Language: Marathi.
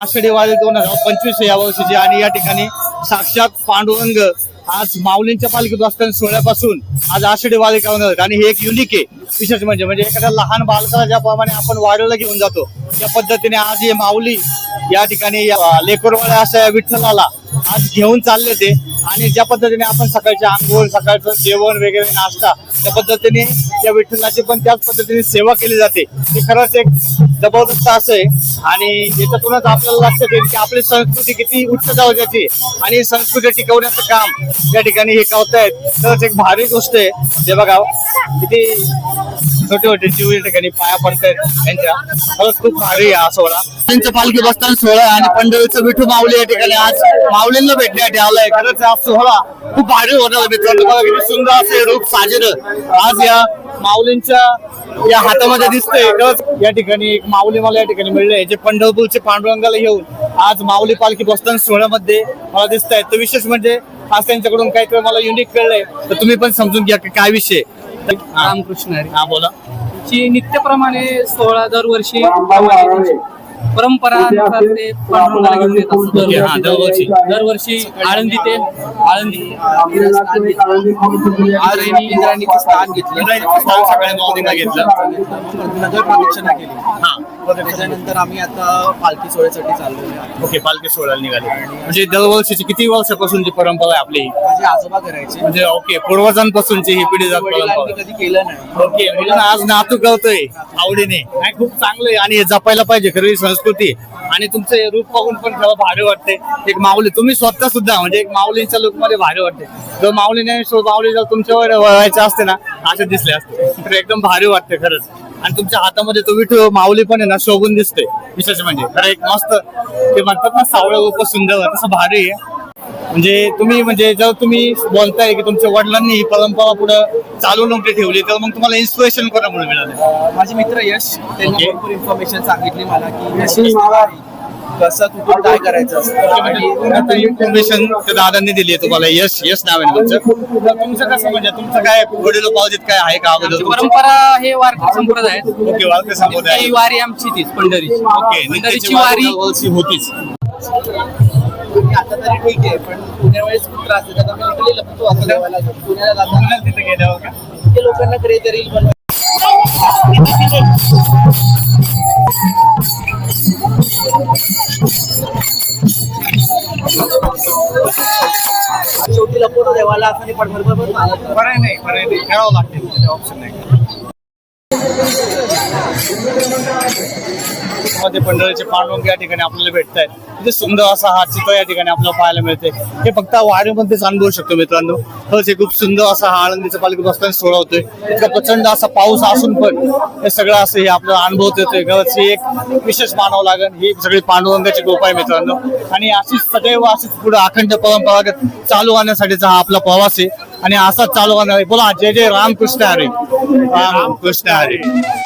आषाढी दोन हजार पंचवीस या वर्षीची आणि या ठिकाणी साक्षात पांडुरंग आज माऊलींच्या पालखीत असताना सोहळ्यापासून आज आषाढी वारी करून आणि हे एक युनिक आहे. विशेष म्हणजे म्हणजे एखाद्या लहान बालकाला ज्याप्रमाणे आपण वाढवला घेऊन जातो त्या पद्धतीने आज हे माऊली या ठिकाणी या लेकरवाड्या अशा विठ्ठलाला आज घेऊन चालले ते. आणि ज्या पद्धतीने आपण सकाळचे आंघोळ सकाळचं जेवण वगैरे नाश्ता त्या पद्धतीने या विठ्ठलाची पण त्याच पद्धतीने सेवा केली जाते. ती खरंच एक जबरदस्त असं आहे. आणि याच्यातूनच आपल्याला लक्षात येईल की आपली संस्कृती किती उच्च दर्जाची आणि संस्कृती टिकवण्याचं काम या ठिकाणी हे करतायत. खरंच एक भारी गोष्ट आहे. जे बघा किती छोटे छोटे जीव ठिकाणी पाया पडतायत त्यांच्या. खरंच खूप भारी हा सोहळा. त्यांचं पालखी बसताना सोहळा आणि पंढरीचं विठू माऊली या ठिकाणी आज माऊलींना भेटण्यासाठी आलाय. खरंच हा सोहळा खूप भारी होणार मित्रांनो. बघा किती सुंदर असे रूप साजर आज या माऊलींच्या या हातामध्ये दिसतंय. खरंच या ठिकाणी एक माऊली मला या ठिकाणी मिळले जे पंढरपूरचे पांडुरंगाला घेऊन आज माऊली पालखी बसताना सोहळ्यामध्ये मला दिसत आहे तर विशेष म्हणजे आज त्यांच्याकडून काहीतरी मला युनिक कळलंय. तर तुम्ही पण समजून घ्या की काय विषय रामकृष्ण हरी. हा, बोला. ची नित्यप्रमाणे सोहळा दरवर्षी परंपरा ते पांडुरंगाला घेऊन येत असतात हा, दरवर्षी. दरवर्षी आळंदी ते आळंदी. आळंदी इंद्राणीचं स्थान घेतलं. स्थान घेतलं. नगर प्रदक्षिणा केली. हा. त्याच्यानंतर आम्ही आता पालखी सोहळ्यासाठी चाललो ओके पालखी सोहळ्याला निघाले. म्हणजे दरवर्षीची किती वर्षापासूनची परंपरा आहे आपली? माझे आजोबा करायचे. म्हणजे ओके पूर्वजांपासूनची ही पिढी जात वडिलांनी परंपरा. कधी केलं नाही. ओके म्हणजे ना आज नातू करतोय आवडीने. नाही खूप चांगलं आहे. आणि हे जपायला पाहिजे खरी संस्कृती आणि तुमचं रूप पाहून पण थोडं भारी वाटते. एक माऊली तुम्ही स्वतः सुद्धा म्हणजे एक माऊलींच्या लुकमध्ये भारी वाटते. जर माऊलीने माऊली जर तुमच्यावर व्हायचं असते ना असे दिसले असते. तर एकदम भारी वाटते खरंच. आणि तुमच्या हातामध्ये तो विठू माऊली पण आहे ना शोभून दिसते विशेष म्हणजे. खरं एक मस्त ते म्हणतात ना सावळं रूप सुंदर तसं भारी आहे. म्हणजे तुम्ही म्हणजे जर तुम्ही बोलताय की तुमच्या वडिलांनी ही परंपरा पुढे चालू नव्हती ठेवली तर मग तुम्हाला इन्स्पिरेशन कोणामुळे मिळालं? अं, माझे मित्र यश त्यांनी Okay. भरपूर इन्फॉर्मेशन सांगितली मला की यश कसं कुठून काय करायचं असतं? आणि इन्फॉर्मेशन त्या दादांनी दिली आहे तुम्हाला. यश यश नाव आहे तुमचं? तर तुमचं कसं म्हणजे तुमचं काय वडील पावतीत काय आहे का अगोदर तुमचं? परंपरा हे वारकरी संप्रदाय आहेत. ओके वारकरी संप्रदाय. ही वारी आमची तीच पंढरीची. ओके पंढरीची वारी. वर्षी होतीच. आता तरी ठीक आहे पण पुण्या वेळेस खूप त्रास देतात आम्ही लिटरली लपतो असं देवाला पुण्याला जाताना तिथे गेल्यावर का? ते लोकांना कधीतरी रील बनवायचं शेवटी लपवतो देवाला असं आणि मागत नाही. पर्याय नाही पर्याय नाही. करावं लागते ऑप्शन नाही. मध्ये पंढरीचे पांडुरंग या ठिकाणी आपल्याला भेटत आहेत. म्हणजे सुंदर असा हा चित्र या ठिकाणी आपल्याला पाहायला मिळते. हे फक्त वारीमध्येच अनुभवू शकतो मित्रांनो. खरंच हे खूप सुंदर असा हा आळंदीचा पालखी बसताना सोहळा होतोय. इतका प्रचंड असा पाऊस असून पण हे सगळं असं हे आपल्याला अनुभवत येतोय. खरंच ही एक विशेष मानावं लागेल. ही सगळी पांडुरंगाची गोप आहे मित्रांनो. आणि अशीच सदैव अशीच पुढे अखंड परंपरागत चालू आणण्यासाठीचा हा आपला प्रवास आहे. आणि असाच चालू आणणार बोला जय जय रामकृष्ण हरे. रामकृष्ण हरे.